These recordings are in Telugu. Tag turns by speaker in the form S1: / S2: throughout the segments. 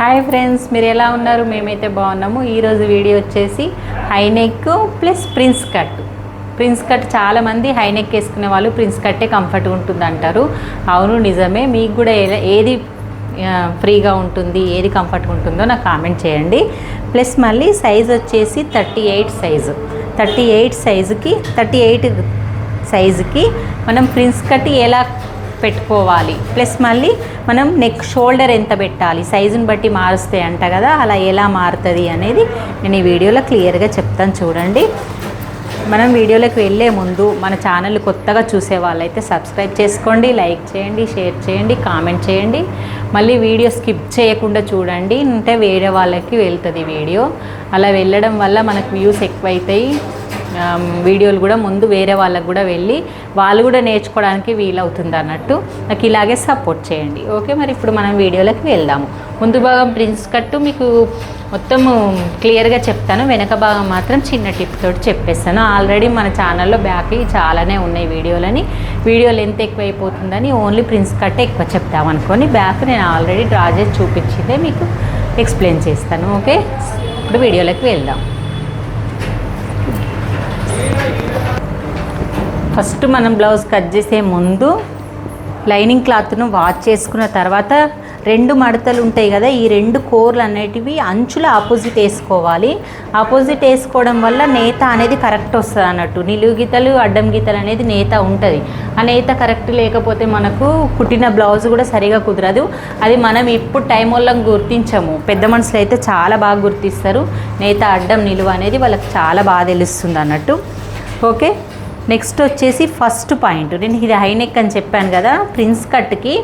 S1: హాయ్ ఫ్రెండ్స్ మీరు ఎలా ఉన్నారు? మేమైతే బాగున్నాము. ఈరోజు వీడియో వచ్చేసి high neck plus prince cut prince cut చాలామంది హైనెక్ వేసుకునే వాళ్ళు ప్రిన్స్ కట్టే కంఫర్ట్ ఉంటుంది అంటారు అవును నిజమే. మీకు కూడా ఏ- ఏది ఫ్రీగా ఉంటుంది ఏది కంఫర్ట్గా ఉంటుందో నాకు కామెంట్ చేయండి. ప్లస్ మళ్ళీ సైజ్ వచ్చేసి thirty eight size thirty eight సైజుకి thirty eight సైజుకి మనం ప్రిన్స్ కట్ ఎలా పెట్టుకోవాలి. ప్లస్ మళ్ళీ మనం నెక్ షోల్డర్ ఎంత పెట్టాలి? సైజుని బట్టి మారుస్తాయి అంట కదా అలా ఎలా మారుతుంది అనేది నేను ఈ వీడియోలో క్లియర్గా చెప్తాను చూడండి. మనం వీడియోలోకి వెళ్ళే ముందు మన ఛానల్ కొత్తగా చూసే వాళ్ళైతే సబ్స్క్రైబ్ చేసుకోండి లైక్ చేయండి షేర్ చేయండి కామెంట్ చేయండి. మళ్ళీ వీడియో స్కిప్ చేయకుండా చూడండి అంటే వేరే వాళ్ళకి వెళ్తుంది వీడియో. అలా వెళ్ళడం వల్ల మనకు వ్యూస్ ఎక్కువైతాయి. అవుతాయి వీడియోలు కూడా ముందు వేరే వాళ్ళకు కూడా వెళ్ళి వాళ్ళు కూడా నేర్చుకోవడానికి వీలవుతుంది అన్నట్టు నాకు ఇలాగే సపోర్ట్ చేయండి. ఓకే మరి ఇప్పుడు మనం వీడియోలోకి వెళ్దాము. ముందు భాగం ప్రిన్స్ కట్టు మీకు మొత్తం క్లియర్గా చెప్తాను. వెనక భాగం మాత్రం చిన్న టిప్ తోటి చెప్పేస్తాను. ఆల్రెడీ మన ఛానల్లో బ్యాక్ చాలానే ఉన్నాయి వీడియోలని. వీడియో లెంత్ ఎక్కువైపోతుందని ఓన్లీ ప్రిన్స్ కట్టే ఎక్కువ చెప్తామనుకోని బ్యాక్ నేను ఆల్రెడీ డ్రా చేసి చూపించిందే మీకు ఎక్స్ప్లెయిన్ చేస్తాను. ఓకే ఇప్పుడు వీడియోలోకి వెళ్దాం. ఫస్ట్ మనం బ్లౌజ్ కట్ చేసే ముందు లైనింగ్ క్లాత్ను వాష్ చేసుకున్న తర్వాత రెండు మడతలు ఉంటాయి కదా ఈ రెండు కోర్లు అనేటివి అంచుల ఆపోజిట్ వేసుకోవాలి. ఆపోజిట్ వేసుకోవడం వల్ల నేత అనేది కరెక్ట్ వస్తుంది అన్నట్టు. నిలువు గీతలు అడ్డం గీతలు అనేది నేత ఉంటుంది. ఆ నేత కరెక్ట్ లేకపోతే మనకు కుట్టిన బ్లౌజ్ కూడా సరిగా కుదరదు. అది మనం ఇప్పుడు టైం వల్ల గుర్తించము. పెద్ద మనుషులు అయితే చాలా బాగా గుర్తిస్తారు. నేత అడ్డం నిలువ అనేది వాళ్ళకి చాలా బాగా తెలుస్తుంది అన్నట్టు. ఓకే? నెక్స్ట్ వచ్చేసి ఫస్ట్ పాయింట్ నేను ఇది హైనెక్ అని చెప్పాను కదా ప్రిన్స్ కట్కి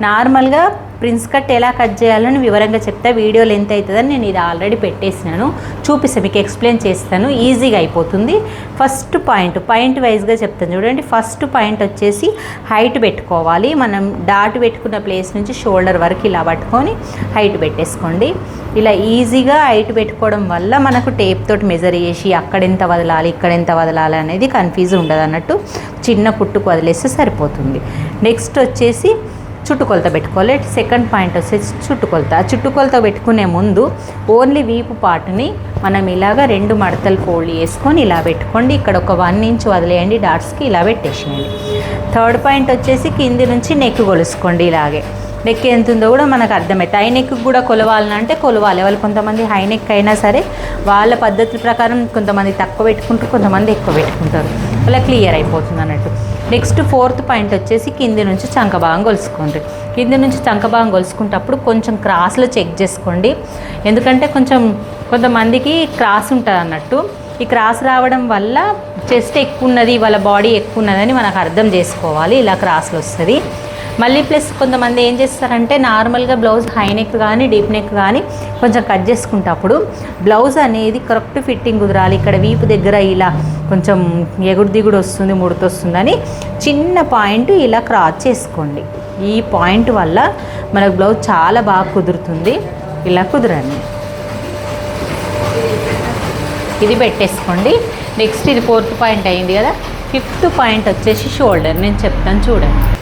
S1: నార్మల్గా ప్రిన్స్ కట్ ఎలా కట్ చేయాలని వివరంగా చెప్తా వీడియో ఎంత అవుతుందని నేను ఇది ఆల్రెడీ పెట్టేసినాను. చూపిస్తాను మీకు ఎక్స్ప్లెయిన్ చేస్తాను. ఈజీగా అయిపోతుంది. ఫస్ట్ పాయింట్ పాయింట్ వైజ్గా చెప్తాను చూడండి. ఫస్ట్ పాయింట్ వచ్చేసి హైట్ పెట్టుకోవాలి. మనం డాట్ పెట్టుకున్న ప్లేస్ నుంచి షోల్డర్ వరకు ఇలా పట్టుకొని హైట్ పెట్టేసుకోండి. ఇలా ఈజీగా హైట్ పెట్టుకోవడం వల్ల మనకు టేప్ తోటి మెజర్ చేసి అక్కడ ఎంత వదలాలి ఇక్కడ ఎంత వదలాలి అనేది కన్ఫ్యూజ్ ఉండదు అన్నట్టు చిన్న కుట్టుకు వదిలేస్తే సరిపోతుంది. నెక్స్ట్ వచ్చేసి చుట్టుకొలత పెట్టుకోవాలి. సెకండ్ పాయింట్ వచ్చేసి చుట్టుకొలత. ఆ చుట్టుకొలత పెట్టుకునే ముందు ఓన్లీ వీపు పాటుని మనం ఇలాగ రెండు మడతలు ఫోల్డ్ చేసుకొని ఇలా పెట్టుకోండి. ఇక్కడ ఒక వన్ ఇంచ్ వదిలేయండి. డాట్స్కి ఇలా పెట్టేసేయండి. థర్డ్ పాయింట్ వచ్చేసి కింది నుంచి నెక్ కొలుసుకోండి ఇలాగే. నెక్ ఎంత ఉందో కూడా మనకు అర్థమవుతుంది హై నెక్ కూడా కొలవాలంటే కొలవాలి. వాళ్ళు కొంతమంది హై నెక్ అయినా సరే వాళ్ళ పద్ధతి ప్రకారం కొంతమంది తక్కువ పెట్టుకుంటారు కొంతమంది ఎక్కువ పెట్టుకుంటారు. అలా క్లియర్ అయిపోతుంది అన్నట్టు. నెక్స్ట్ ఫోర్త్ పాయింట్ వచ్చేసి కింది నుంచి చంక భాగం కొలుసుకోండి. కింది నుంచి చంక భాగం కొలుసుకుంటప్పుడు కొంచెం క్రాస్లో చెక్ చేసుకోండి. ఎందుకంటే కొంచెం కొంతమందికి క్రాస్ ఉంటుంది అన్నట్టు. ఈ క్రాస్ రావడం వల్ల చెస్ట్ ఎక్కువ ఉన్నది వాళ్ళ బాడీ ఎక్కువ ఉన్నదని మనకు అర్థం చేసుకోవాలి. ఇలా క్రాస్లు వస్తుంది. మళ్ళీ ప్లస్ కొంతమంది ఏం చేస్తారంటే నార్మల్గా బ్లౌజ్ హై నెక్ కానీ డీప్ నెక్ కానీ కొంచెం కట్ చేసుకుంటప్పుడు బ్లౌజ్ అనేది కరెక్ట్ ఫిట్టింగ్ కుదరాలి. ఇక్కడ వీపు దగ్గర ఇలా కొంచెం ఎగుడు దిగుడు వస్తుంది ముడత వస్తుందని చిన్న పాయింట్ ఇలా క్రాస్ చేసుకోండి. ఈ పాయింట్ వల్ల మనకు బ్లౌజ్ చాలా బాగా కుదురుతుంది. ఇలా కుదరండి. ఇది పెట్టేసుకోండి. నెక్స్ట్ ఇది ఫోర్త్ పాయింట్ అయింది కదా. ఫిఫ్త్ పాయింట్ వచ్చేసి షోల్డర్ నేను చెప్తాను చూడండి.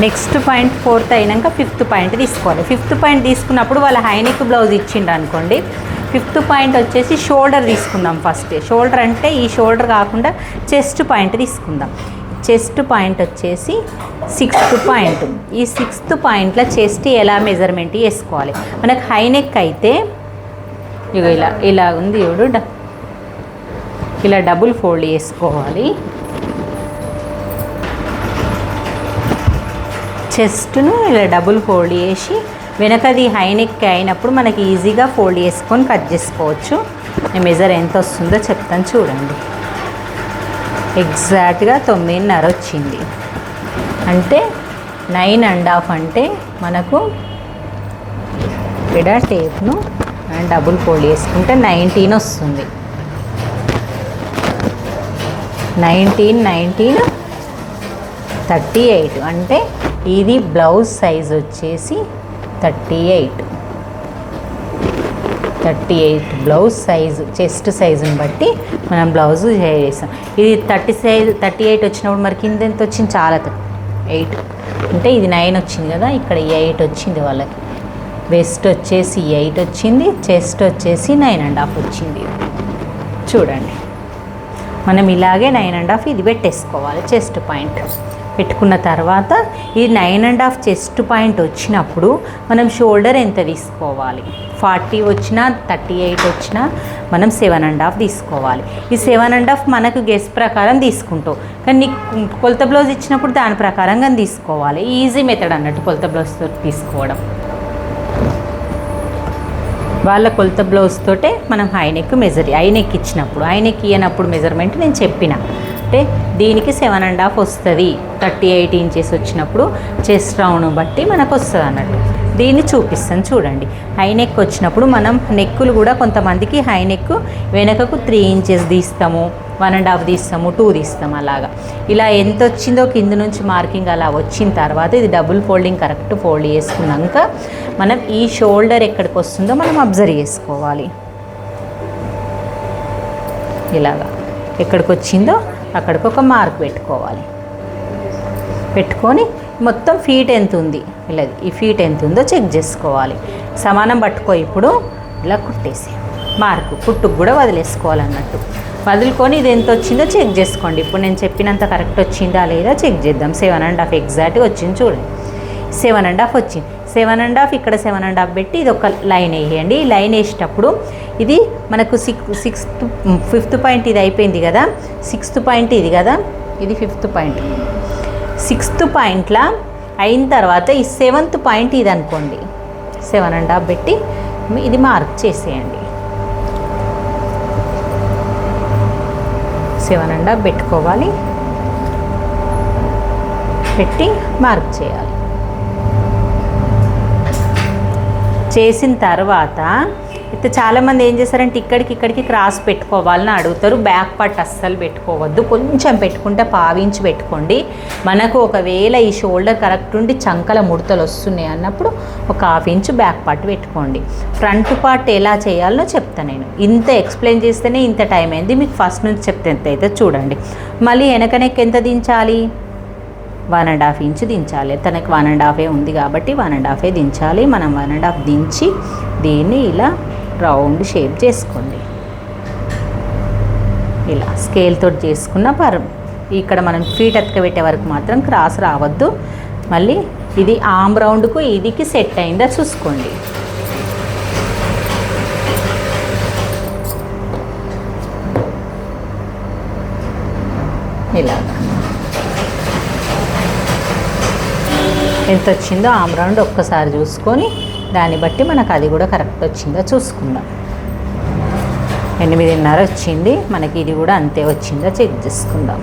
S1: నెక్స్ట్ పాయింట్ ఫోర్త్ అయినాక ఫిఫ్త్ పాయింట్ తీసుకోవాలి. ఫిఫ్త్ పాయింట్ తీసుకున్నప్పుడు వాళ్ళ హైనెక్ బ్లౌజ్ ఇచ్చిండు అనుకోండి. ఫిఫ్త్ పాయింట్ వచ్చేసి షోల్డర్ తీసుకుందాం ఫస్ట్. షోల్డర్ అంటే ఈ షోల్డర్ కాకుండా చెస్ట్ పాయింట్ తీసుకుందాం. చెస్ట్ పాయింట్ వచ్చేసి సిక్స్త్ పాయింట్. ఈ సిక్స్త్ పాయింట్లో చెస్ట్ ఎలా మెజర్మెంట్ వేసుకోవాలి? మనకు హైనెక్ అయితే ఇలా ఇలా ఉంది చూడు. డ- ఇలా డబుల్ ఫోల్డ్ చేసుకోవాలి చెస్ట్ను ఇలా డబుల్ ఫోల్డ్ చేసి వెనకది హైనెక్ అయినప్పుడు మనకి ఈజీగా ఫోల్డ్ చేసుకొని కట్ చేసుకోవచ్చు. నేను మెజర్ ఎంత వస్తుందో చెప్తాను చూడండి. ఎగ్జాక్ట్గా తొమ్మిదిన్నర వచ్చింది. అంటే నైన్ అండ్ హాఫ్ అంటే మనకు ఇక్కడ టేప్ను డబుల్ ఫోల్డ్ చేసుకుంటే నైన్టీన్ వస్తుంది. Nineteen nineteen thirty eight. అంటే ఇది బ్లౌజ్ సైజ్ వచ్చేసి thirty eight. Thirty eight blouse size chest సైజుని బట్టి మనం బ్లౌజ్ చేసాం ఇది థర్టీ సైజ్ థర్టీ ఎయిట్ వచ్చినప్పుడు మరి కింద ఎంత వచ్చింది? చాలా ఎయిట్. అంటే ఇది నైన్ వచ్చింది కదా ఇక్కడ ఎయిట్ వచ్చింది వాళ్ళకి. వెస్ట్ వచ్చేసి ఎయిట్ వచ్చింది చెస్ట్ వచ్చేసి నైన్ అండ్ హాఫ్ వచ్చింది. చూడండి. మనం ఇలాగే నైన్ అండ్ హాఫ్ ఇది పెట్టేసుకోవాలి చెస్ట్ పాయింట్. పెట్టుకున్న తర్వాత ఈ nine and half chest point వచ్చినప్పుడు మనం షోల్డర్ ఎంత తీసుకోవాలి? ఫార్టీ వచ్చినా థర్టీ ఎయిట్ వచ్చినా మనం సెవెన్ అండ్ హాఫ్ తీసుకోవాలి. ఈ సెవెన్ అండ్ హాఫ్ మనకు గెస్ ప్రకారం తీసుకుంటాం. కానీ నీకు కొలత బ్లౌజ్ ఇచ్చినప్పుడు దాని ప్రకారంగా తీసుకోవాలి. ఈజీ మెథడ్ అన్నట్టు కొలత బ్లౌజ్తో తీసుకోవడం. వాళ్ళ కొలత బ్లౌజ్ తోటే మనం high neck measure high neck ఇచ్చినప్పుడు హై నెక్ ఇయ్యనప్పుడు మెజర్మెంట్ నేను చెప్పిన. అంటే దీనికి సెవెన్ అండ్ హాఫ్ వస్తుంది. థర్టీ ఎయిట్ ఇంచెస్ వచ్చినప్పుడు చెస్ట్ రౌండ్ బట్టి మనకు వస్తుంది అన్నట్టు. దీన్ని చూపిస్తాను చూడండి. హై నెక్ వచ్చినప్పుడు మనం నెక్కులు కూడా కొంతమందికి హై నెక్ వెనకకు త్రీ ఇంచెస్ తీస్తాము వన్ అండ్ హాఫ్ తీస్తాము టూ తీస్తాము అలాగా. ఇలా ఎంత వచ్చిందో కింద నుంచి మార్కింగ్ అలా వచ్చిన తర్వాత ఇది డబుల్ ఫోల్డింగ్ కరెక్ట్ ఫోల్డ్ చేసుకున్నాక మనం ఈ షోల్డర్ ఎక్కడికి వస్తుందో మనం అబ్జర్వ్ చేసుకోవాలి. ఇలాగా. ఎక్కడికి వచ్చిందో అక్కడికి ఒక మార్క్ పెట్టుకోవాలి. పెట్టుకొని మొత్తం ఫీట్ ఎంత ఉంది? ఇలా ఈ ఫీట్ ఎంత ఉందో చెక్ చేసుకోవాలి. సమానం పట్టుకో ఇప్పుడు. ఇలా కుట్టేసి. మార్కు కుట్టుకు కూడా వదిలేసుకోవాలన్నట్టు. వదులుకొని ఇది ఎంత వచ్చిందో చెక్ చేసుకోండి. ఇప్పుడు నేను చెప్పినంత కరెక్ట్ వచ్చిందా లేదా చెక్ చేద్దాం. సెవెన్ అండ్ హాఫ్ ఎగ్జాక్ట్గా వచ్చింది చూడండి. సెవెన్ అండ్ హాఫ్ వచ్చింది. సెవెన్ అండ్ హాఫ్ ఇక్కడ సెవెన్ అండ్ హాఫ్ పెట్టి ఇది ఒక లైన్ వేయండి. లైన్ వేసేటప్పుడు ఇది మనకు సిక్స్ సిక్స్త్ ఫిఫ్త్ పాయింట్ ఇది అయిపోయింది కదా. సిక్స్త్ పాయింట్ ఇది కదా. ఇది ఫిఫ్త్ పాయింట్. సిక్స్త్ పాయింట్లా అయిన తర్వాత ఈ సెవెంత్ పాయింట్ ఇది అనుకోండి. సెవెన్ అండ్ హాఫ్ పెట్టి ఇది మార్క్ చేసేయండి. సెవెన్ అండ్ హాఫ్ పెట్టుకోవాలి. పెట్టి మార్క్ చేయాలి. చేసిన తర్వాత అయితే చాలామంది ఏం చేస్తారంటే ఇక్కడికి ఇక్కడికి క్రాస్ పెట్టుకోవాలని అడుగుతారు. బ్యాక్ పార్ట్ అస్సలు పెట్టుకోవద్దు. కొంచెం పెట్టుకుంటే పావించి పెట్టుకోండి. మనకు ఒకవేళ ఈ షోల్డర్ కరెక్ట్ ఉండి చంకల ముడతలు వస్తున్నాయి అన్నప్పుడు ఒక హాఫ్ ఇంచ్ బ్యాక్ పార్ట్ పెట్టుకోండి. ఫ్రంట్ పార్ట్ ఎలా చేయాలో చెప్తాను నేను. ఇంత ఎక్స్ప్లెయిన్ చేస్తేనే ఇంత టైం అయింది. మీకు ఫస్ట్ నుంచి చెప్తే ఎంత అయితే చూడండి. మళ్ళీ వెనక నెక్ ఎంత దించాలి? వన్ అండ్ హాఫ్ ఇంచ్ దించాలి. తనకి వన్ అండ్ హాఫే ఉంది కాబట్టి వన్ అండ్ హాఫే దించాలి. మనం వన్ అండ్ హాఫ్ దించి దీన్ని ఇలా రౌండ్ షేప్ చేసుకోండి. ఇలా స్కేల్తో చేసుకున్న పర్. ఇక్కడ మనం ఫీట్ అతకబెట్టే వరకు మాత్రం క్రాస్ రావద్దు. మళ్ళీ ఇది ఆమ్ రౌండ్కు ఇదికి సెట్ అయిందా చూసుకోండి. ఇలాగా ఎంత వచ్చిందో ఆమ్ రౌండ్ ఒక్కసారి చూసుకొని దాన్ని బట్టి మనకు అది కూడా కరెక్ట్ వచ్చిందో చూసుకుందాం. ఎనిమిదిన్నర వచ్చింది మనకి ఇది కూడా అంతే వచ్చిందో చెక్ చేసుకుందాం.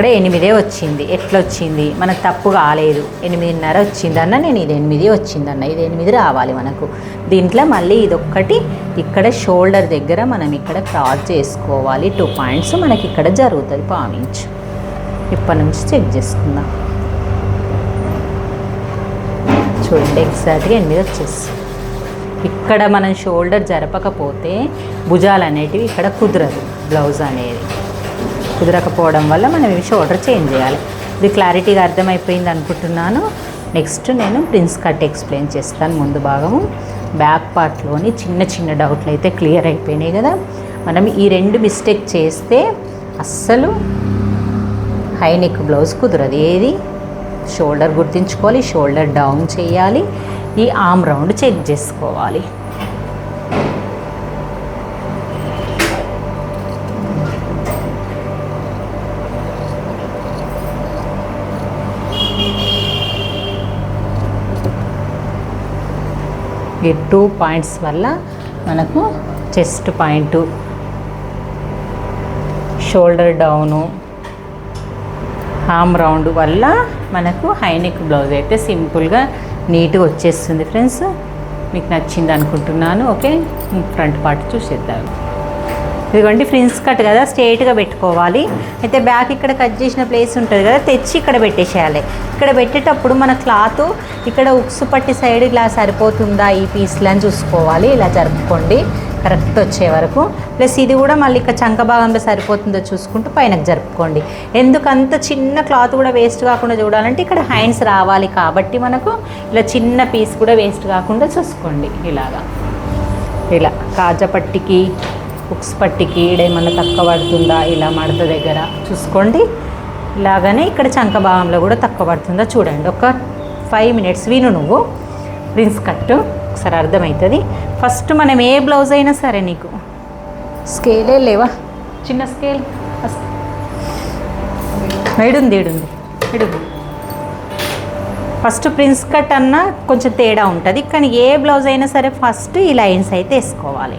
S1: ఇక్కడ ఎనిమిదే వచ్చింది. ఎట్లా వచ్చింది మనకు తప్పు కాలేదు. ఎనిమిదిన్నర వచ్చిందన్న నేను ఇది ఎనిమిది వచ్చిందన్న ఇది ఎనిమిది రావాలి మనకు. దీంట్లో మళ్ళీ ఇదొక్కటి ఇక్కడ షోల్డర్ దగ్గర మనం ఇక్కడ క్రాస్ చేసుకోవాలి. టూ పాయింట్స్ మనకి ఇక్కడ జరుగుతుంది పావించు. ఇప్పటి నుంచి చెక్ చేసుకుందాం. చూడండి ఎగ్జాక్ట్గా ఎనిమిది వచ్చేసి ఇక్కడ మనం షోల్డర్ జరపకపోతే భుజాలు అనేటివి ఇక్కడ కుదరదు. బ్లౌజ్ అనేది. కుదరకపోవడం వల్ల మనం ఇవి ఆర్డర్ చేంజ్ చేయాలి. ఇది క్లారిటీగా అర్థమైపోయింది అనుకుంటున్నాను. నెక్స్ట్ నేను ప్రిన్స్ కట్ ఎక్స్ప్లెయిన్ చేస్తాను ముందు భాగము. బ్యాక్ పార్ట్లోని చిన్న చిన్న డౌట్లు అయితే క్లియర్ అయిపోయినాయి కదా. మనం ఈ రెండు మిస్టేక్ చేస్తే అస్సలు హై నెక్ బ్లౌజ్ కుదరదు. ఏది? షోల్డర్ గుర్తుంచుకోవాలి షోల్డర్ డౌన్ చేయాలి. ఈ ఆమ్ రౌండ్ చెక్ చేసుకోవాలి. ఈ టూ పాయింట్స్ వల్ల మనకు chest point shoulder down arm round వల్ల మనకు హైనెక్ బ్లౌజ్ అయితే సింపుల్గా నీట్గా వచ్చేస్తుంది ఫ్రెండ్స్. మీకు నచ్చింది అనుకుంటున్నాను ఓకే? ఫ్రంట్ పార్ట్ చూసేద్దాం. ఇదిగోండి ఫ్రిన్స్ కట్ కదా స్ట్రేట్గా పెట్టుకోవాలి. అయితే బ్యాక్ ఇక్కడ కట్ చేసిన ప్లేస్ ఉంటుంది కదా తెచ్చి ఇక్కడ పెట్టేసేయాలి. ఇక్కడ పెట్టేటప్పుడు మన క్లాత్ ఇక్కడ ఉక్సు పట్టి సైడ్ ఇలా సరిపోతుందా ఈ పీస్లు అని చూసుకోవాలి. ఇలా జరుపుకోండి. కరెక్ట్ వచ్చే వరకు. ప్లస్ ఇది కూడా మళ్ళీ ఇక చంక భాగంలో సరిపోతుందో చూసుకుంటూ పైనకు జరుపుకోండి. ఎందుకంత చిన్న క్లాత్ కూడా వేస్ట్ కాకుండా చూడాలంటే ఇక్కడ హ్యాండ్స్ రావాలి కాబట్టి మనకు ఇలా చిన్న పీస్ కూడా వేస్ట్ కాకుండా చూసుకోండి. ఇలాగా. ఇలా కాజా హుక్స్ పట్టికి ఏమన్నా తక్కువ పడుతుందా? ఇలా మడత దగ్గర. చూసుకోండి. ఇలాగనే ఇక్కడ చంక భాగంలో కూడా తక్కువ పడుతుందా? చూడండి. ఒక ఫైవ్ మినిట్స్ విను నువ్వు. ప్రిన్స్ కట్ ఒకసారి అర్థమవుతుంది ఫస్ట్ మనం ఏ బ్లౌజ్ అయినా సరే నీకు స్కేలే లేవా? చిన్న స్కేల్. ఏడుంది ఏడుంది ఏడుంది. ఫస్ట్ ప్రిన్స్ కట్ అన్న కొంచెం తేడా ఉంటుంది. కానీ ఏ బ్లౌజ్ అయినా సరే ఫస్ట్ ఈ లైన్స్ అయితే వేసుకోవాలి.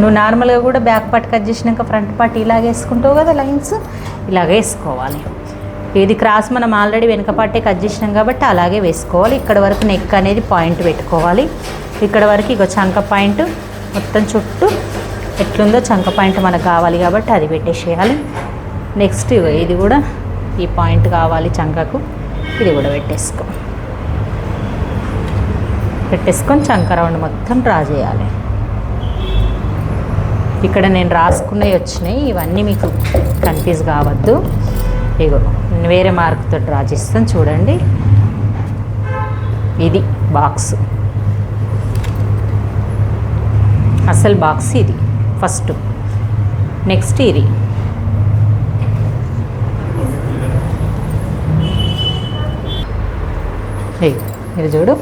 S1: నువ్వు నార్మల్గా కూడా బ్యాక్ పార్ట్ కట్ చేసినాక ఫ్రంట్ పార్ట్ ఇలాగ వేసుకుంటావు కదా లైన్స్? ఇలాగ వేసుకోవాలి. ఇది క్రాస్ మనం ఆల్రెడీ వెనక పార్టే కట్ చేసినాం కాబట్టి అలాగే వేసుకోవాలి. ఇక్కడ వరకు నెక్ అనేది పాయింట్ పెట్టుకోవాలి. ఇక్కడ వరకు ఇక చంక పాయింట్ మొత్తం చుట్టూ ఎట్లుందో చంక పాయింట్ మనకు కావాలి కాబట్టి అది పెట్టేసేయాలి. నెక్స్ట్ ఇది కూడా ఈ పాయింట్ కావాలి చంకకు. ఇది కూడా పెట్టేసుకో. పెట్టేసుకొని చంక రౌండ్ మొత్తం డ్రా చేయాలి. ఇక్కడ నేను రాసుకున్నవి వచ్చినాయి. ఇవన్నీ మీకు కన్ఫ్యూజ్ కావద్దు. ఇగో వేరే మార్క్తో డ్రా చేస్తాను. చూడండి. ఇది బాక్స్ అసలు బాక్స్ ఇది. ఫస్ట్ నెక్స్ట్ ఇది. మీరు ఇది చూడు.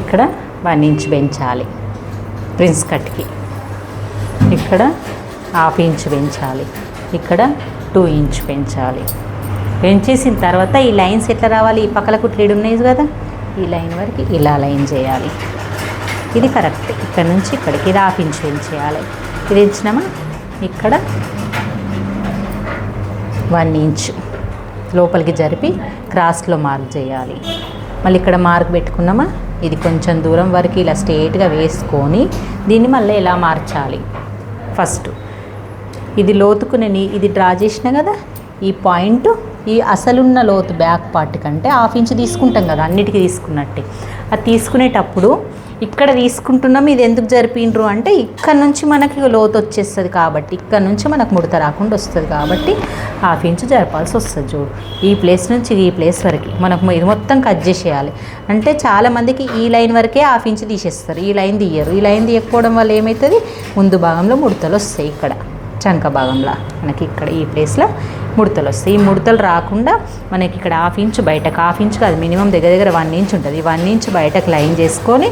S1: ఇక్కడ వన్ ఇంచ్ పెంచాలి. ప్రిన్స్ కట్కి ఇక్కడ హాఫ్ ఇంచ్ పెంచాలి. ఇక్కడ టూ ఇంచ్ పెంచాలి. పెంచేసిన తర్వాత ఈ లైన్స్ ఎట్లా రావాలి? ఈ పక్కల కుట్లీడు ఉన్నాయి కదా? ఈ లైన్ వరకు ఇలా లైన్ చేయాలి. ఇది కరెక్ట్. ఇక్కడ నుంచి ఇక్కడికి ఇది హాఫ్ ఇంచ్ పెంచేయాలి. ఇది ఇచ్చినామా ఇక్కడ వన్ ఇంచ్ లోపలికి జరిపి క్రాస్లో మార్క్ చేయాలి. మళ్ళీ ఇక్కడ మార్క్ పెట్టుకున్నామా? ఇది కొంచెం దూరం వరకు ఇలా స్ట్రేట్గా వేసుకొని దీన్ని మళ్ళీ ఎలా మార్చాలి? ఫస్ట్. ఇది లోతుకు నేను ఇది డ్రా చేసిన కదా ఈ పాయింట్ ఈ అసలున్న లోతు బ్యాక్ పార్ట్ కంటే హాఫ్ ఇంచ్ తీసుకుంటాం కదా అన్నిటికీ తీసుకున్నట్టే. అది తీసుకునేటప్పుడు ఇక్కడ తీసుకుంటున్నాం ఇది ఎందుకు జరిపిండ్రు అంటే ఇక్కడ నుంచి మనకి లోతు వచ్చేస్తుంది కాబట్టి ఇక్కడ నుంచి మనకు ముడత రాకుండా వస్తుంది కాబట్టి హాఫ్ ఇంచ్ జరపాల్సి వస్తుంది చూడు. ఈ ప్లేస్ నుంచి ఈ ప్లేస్ వరకు మనకు ఇది మొత్తం కట్ చేసేయాలి. అంటే చాలామందికి ఈ లైన్ వరకే హాఫ్ ఇంచ్ తీసేస్తారు ఈ లైన్ తీయరు. ఈ లైన్ తీయకపోవడం వల్ల ఏమవుతుంది ముందు భాగంలో ముడతలు వస్తాయి ఇక్కడ చంక భాగంలో. మనకి ఇక్కడ ఈ ప్లేస్లో ముడతలు వస్తాయి. ఈ ముడతలు రాకుండా మనకి ఇక్కడ హాఫ్ ఇంచ్ బయటకు హాఫ్ ఇంచ్ కాదు మినిమం దగ్గర దగ్గర వన్ ఇంచ్ ఉంటుంది. వన్ ఇంచ్ బయటకు లైన్ చేసుకొని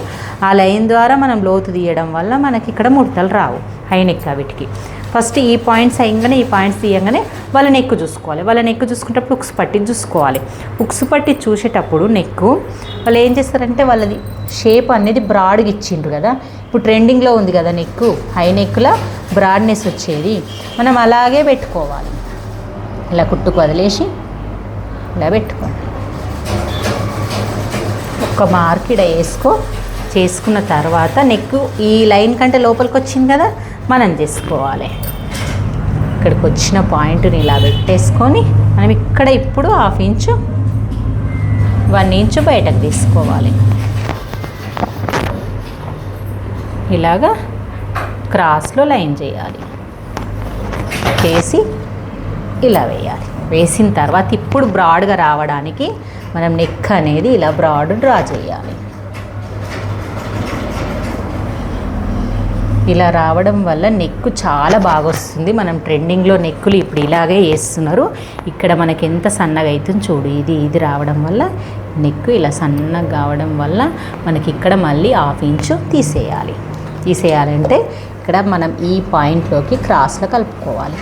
S1: ఆ లైన్ ద్వారా మనం లోతు తీయడం వల్ల మనకి ఇక్కడ ముడతలు రావు హై నెక్ వీటికి. ఫస్ట్ ఈ పాయింట్స్ అయ్యంగానే ఈ పాయింట్స్ తీయంగానే వాళ్ళ నెక్ చూసుకోవాలి. వాళ్ళ నెక్ చూసుకునేటప్పుడు ఉక్స్ పట్టి చూసుకోవాలి. ఉక్స్ పట్టి చూసేటప్పుడు నెక్ వాళ్ళు ఏం చేస్తారంటే వాళ్ళది షేప్ అనేది బ్రాడ్గా ఇచ్చిండ్రు కదా. ఇప్పుడు ట్రెండింగ్లో ఉంది కదా నెక్ హై నెక్లో బ్రాడ్నెస్ వచ్చేది. మనం అలాగే పెట్టుకోవాలి. ఇలా కుట్టుకు వదిలేసి ఇలా పెట్టుకోండి ఒక్క మార్కిడ వేసుకో. చేసుకున్న తర్వాత నెక్ ఈ లైన్ కంటే లోపలికి వచ్చింది కదా మనం చేసుకోవాలి. ఇక్కడికి వచ్చిన పాయింట్ని ఇలా పెట్టేసుకొని మనం ఇక్కడ ఇప్పుడు హాఫ్ ఇంచు వన్ ఇంచు బయటకు తీసుకోవాలి. ఇలాగా క్రాస్లో లైన్ చేయాలి. చేసి ఇలా వేయాలి. వేసిన తర్వాత ఇప్పుడు బ్రాడ్గా రావడానికి మనం నెక్ అనేది ఇలా బ్రాడ్ డ్రా చేయాలి. ఇలా రావడం వల్ల నెక్ చాలా బాగా వస్తుంది. మనం ట్రెండింగ్లో నెక్కులు ఇప్పుడు ఇలాగే వేస్తున్నారు. ఇక్కడ మనకి ఎంత సన్నగా అవుతుంది చూడు. ఇది ఇది రావడం వల్ల నెక్ ఇలా సన్నగా కావడం వల్ల మనకి ఇక్కడ మళ్ళీ హాఫ్ ఇంచు తీసేయాలి. తీసేయాలంటే ఇక్కడ మనం ఈ పాయింట్లోకి క్రాస్లో కలుపుకోవాలి.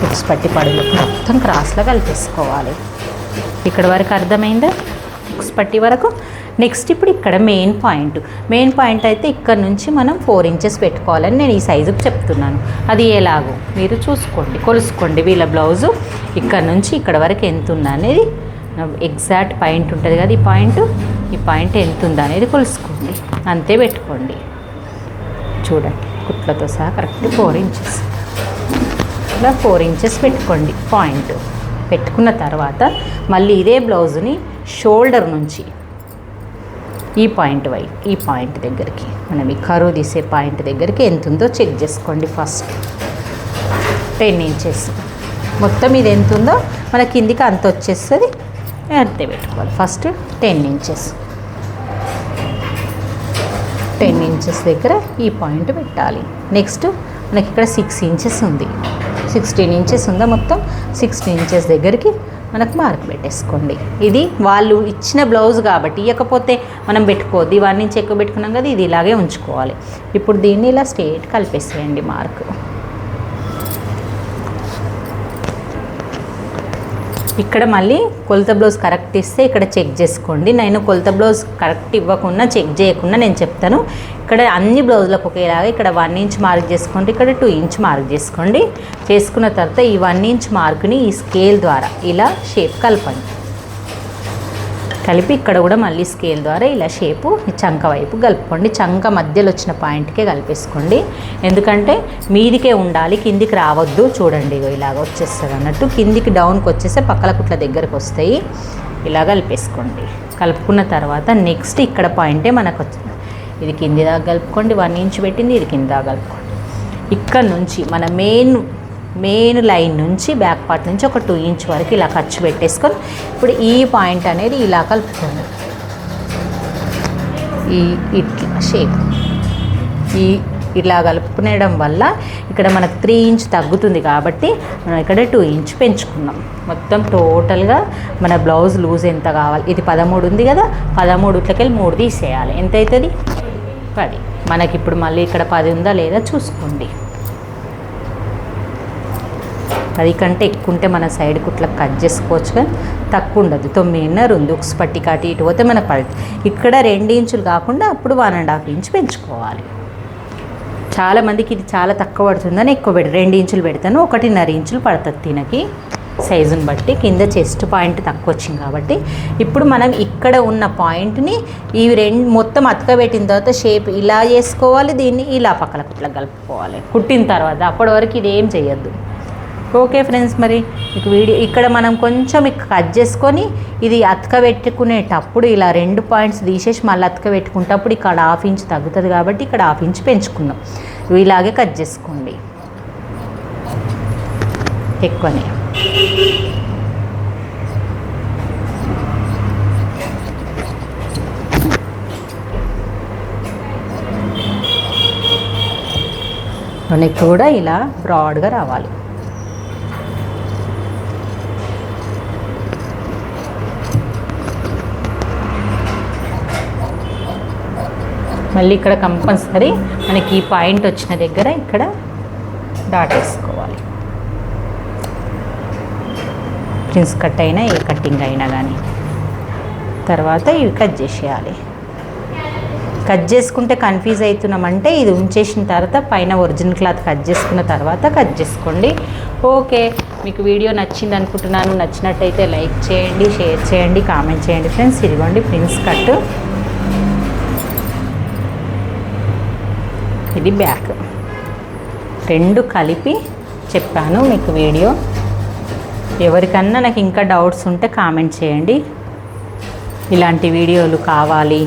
S1: బుక్స్ పట్టి పడులు మొత్తం క్రాస్లో కలిపేసుకోవాలి. ఇక్కడ వరకు అర్థమైందా? బుక్స్ పట్టి వరకు. నెక్స్ట్ ఇప్పుడు ఇక్కడ మెయిన్ పాయింట్. మెయిన్ పాయింట్ అయితే ఇక్కడ నుంచి మనం ఫోర్ ఇంచెస్ పెట్టుకోవాలని నేను ఈ సైజుకి చెప్తున్నాను. అది ఎలాగో మీరు చూసుకోండి కొలుసుకోండి వీళ్ళ బ్లౌజు. ఇక్కడ నుంచి ఇక్కడ వరకు ఎంత ఉందా అనేది ఎగ్జాక్ట్ పాయింట్ ఉంటుంది కదా ఈ పాయింట్? ఈ పాయింట్ ఎంత ఉందా అనేది కొలుసుకోండి. అంతే పెట్టుకోండి. చూడండి కుట్లతో సహా కరెక్ట్ ఫోర్ ఇంచెస్. ఇలా ఫోర్ ఇంచెస్ పెట్టుకోండి. పాయింట్. పెట్టుకున్న తర్వాత మళ్ళీ ఇదే బ్లౌజ్ని షోల్డర్ నుంచి ఈ పాయింట్ వై ఈ పాయింట్ దగ్గరికి. మనం ఈ కరువు తీసే పాయింట్ దగ్గరికి ఎంత ఉందో చెక్ చేసుకోండి ఫస్ట్. Ten inches. మొత్తం ఇది ఎంత ఉందో మన కిందికి అంత వచ్చేస్తుంది. అంతే పెట్టుకోవాలి. First ten inches. Ten inches దగ్గర ఈ పాయింట్ పెట్టాలి. నెక్స్ట్ మనకి ఇక్కడ సిక్స్ ఇంచెస్ ఉంది. సిక్స్టీన్ ఇంచెస్ ఉందా. మొత్తం సిక్స్టీన్ ఇంచెస్ దగ్గరికి మనకు మార్క్ పెట్టేసుకోండి. ఇది వాళ్ళు ఇచ్చిన బ్లౌజ్ కాబట్టి ఇవ్వకపోతే మనం పెట్టుకోవద్దు. ఇవన్నీ నుంచి ఎక్కువ పెట్టుకున్నాం కదా ఇది ఇలాగే ఉంచుకోవాలి. ఇప్పుడు దీన్ని ఇలా స్ట్రేట్ కలిపేసేయండి మార్క్. ఇక్కడ మళ్ళీ కొలత బ్లౌజ్ కరెక్ట్ ఇస్తే ఇక్కడ చెక్ చేసుకోండి. నేను కొలత బ్లౌజ్ కరెక్ట్ ఇవ్వకుండా చెక్ చేయకుండా నేను చెప్తాను. ఇక్కడ అన్ని బ్లౌజులకు ఒకేలాగా ఇక్కడ వన్ ఇంచ్ మార్క్ చేసుకోండి ఇక్కడ టూ ఇంచ్ మార్క్ చేసుకోండి. చేసుకున్న తర్వాత ఈ వన్ ఇంచ్ మార్క్ని ఈ స్కేల్ ద్వారా ఇలా షేప్ కలపండి. కలిపి ఇక్కడ కూడా మళ్ళీ స్కేల్ ద్వారా ఇలా షేపు చంక వైపు కలుపుకోండి. చంక మధ్యలో వచ్చిన పాయింట్కే కలిపేసుకోండి. ఎందుకంటే మీదికే ఉండాలి కిందికి రావద్దు. చూడండి ఇగో ఇలాగ వచ్చేస్తుంది అన్నట్టు. కిందికి డౌన్కి వచ్చేస్తే పక్కల కుట్ల దగ్గరకు వస్తాయి. ఇలా కలిపేసుకోండి. కలుపుకున్న తర్వాత నెక్స్ట్ ఇక్కడ పాయింటే మనకు ఇది కింది దాకా కలుపుకోండి వన్ ఇంచ్ పెట్టింది ఇది కింద దాకా కలుపుకోండి. ఇక్కడ నుంచి మన మెయిన్ మెయిన్ లైన్ నుంచి బ్యాక్ పార్ట్ నుంచి ఒక టూ ఇంచ్ వరకు ఇలా ఖర్చు పెట్టేసుకొని ఇప్పుడు ఈ పాయింట్ అనేది ఇలా కలుపుకోండి. ఈ ఇట్లా షేప్. ఈ ఇలా కలుపుకునేయడం వల్ల ఇక్కడ మనకు త్రీ ఇంచ్ తగ్గుతుంది కాబట్టి మనం ఇక్కడ టూ ఇంచ్ పెంచుకున్నాం. మొత్తం టోటల్గా మన బ్లౌజ్ లూజ్ ఎంత కావాలి? ఇది పదమూడు ఉంది కదా పదమూడు ఇట్లకెళ్ళి మూడు తీసేయాలి. ఎంత అవుతుంది పది మనకి ఇప్పుడు మళ్ళీ ఇక్కడ పది ఉందా లేదా చూసుకోండి. పది కంటే ఎక్కువ ఉంటే మన సైడ్ కుట్లకు కట్ చేసుకోవచ్చు కానీ తక్కువ ఉండదు. తొమ్మిదిన్నర ఉంది. ఉక్స్ పట్టి కాటి ఇటు పోతే మన పది ఇక్కడ రెండు ఇంచులు కాకుండా అప్పుడు వన్ అండ్ హాఫ్ ఇంచ్ పెంచుకోవాలి. చాలా మందికి ఇది చాలా తక్కువ పడుతుందని ఎక్కువ పెడు రెండు ఇంచులు పెడతాను. ఒకటిన్నర ఇంచులు పడుతుంది తినకి. సైజుని బట్టి కింద చెస్ట్ పాయింట్ తక్కువ వచ్చింది కాబట్టి ఇప్పుడు మనం ఇక్కడ ఉన్న పాయింట్ని ఈ రెండు మొత్తం అతకబెట్టిన తర్వాత షేప్ ఇలా చేసుకోవాలి దీన్ని ఇలా పక్కల కుట్ల కలుపుకోవాలి. కుట్టిన తర్వాత అప్పటి వరకు ఇది ఏం చేయొద్దు. ఓకే ఫ్రెండ్స్ మరి మీకు వీడియో ఇక్కడ మనం కొంచెం కట్ చేసుకొని ఇది అతకబెట్టుకునేటప్పుడు ఇలా రెండు పాయింట్స్ తీసేసి మళ్ళీ అతకబెట్టుకునేటప్పుడు ఇక్కడ హాఫ్ ఇంచ్ తగ్గుతుంది కాబట్టి ఇక్కడ హాఫ్ ఇంచ్ పెంచుకుందాం ఇలాగే కట్ చేసుకోండి. ఎక్కువనే. మనకి కూడా ఇలా బ్రాడ్గా రావాలి. మళ్ళీ ఇక్కడ కంపల్సరీ మనకి ఈ పాయింట్ వచ్చిన దగ్గర ఇక్కడ దాటేసుకో వేసుకోవాలి ప్రిన్స్ కట్ అయినా ఏ కట్టింగ్ అయినా కానీ తర్వాత ఇవి కట్ చేసేయాలి. కట్ చేసుకుంటే కన్ఫ్యూజ్ అవుతున్నామంటే ఇది ఉంచేసిన తర్వాత పైన ఒరిజినల్ క్లాత్ కట్ చేసుకున్న తర్వాత కట్ చేసుకోండి. ఓకే మీకు వీడియో నచ్చింది అనుకుంటున్నాను. నచ్చినట్టయితే లైక్ చేయండి షేర్ చేయండి కామెంట్ చేయండి ఫ్రెండ్స్. ఇదిగోండి ప్రిన్స్ కట్. ఇది బ్యాక్. రెండు కలిపి చెప్పాను మీకు వీడియో. ఎవరికన్నా నాకు ఇంకా డౌట్స్ ఉంటే కామెంట్ చేయండి. ఇలాంటి వీడియోలు కావాలి.